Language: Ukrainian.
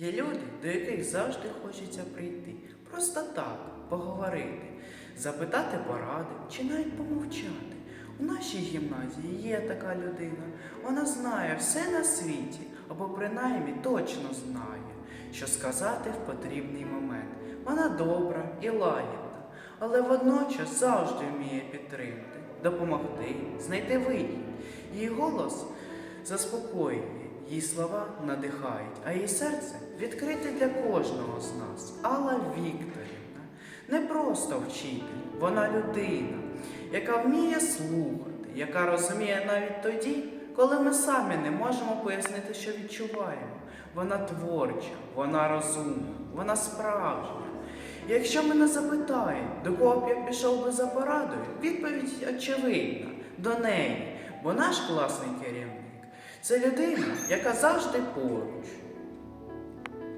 Є люди, до яких завжди хочеться прийти, просто так, поговорити, запитати поради чи навіть помовчати. У нашій гімназії є така людина. Вона знає все на світі, або принаймні точно знає, що сказати в потрібний момент. Вона добра і лагідна, але водночас завжди вміє підтримати, допомогти, знайти вихід. Її голос заспокоює, її слова надихають, а її серце відкрите для кожного з нас. Алла Вікторівна не просто вчитель, вона людина, яка вміє слухати, яка розуміє навіть тоді, коли ми самі не можемо пояснити, що відчуваємо. Вона творча, вона розумна, вона справжня. Якщо мене запитають, до кого б я пішов би за порадою, відповідь очевидна до неї, бо наш класний керівник це людина, яка завжди поруч,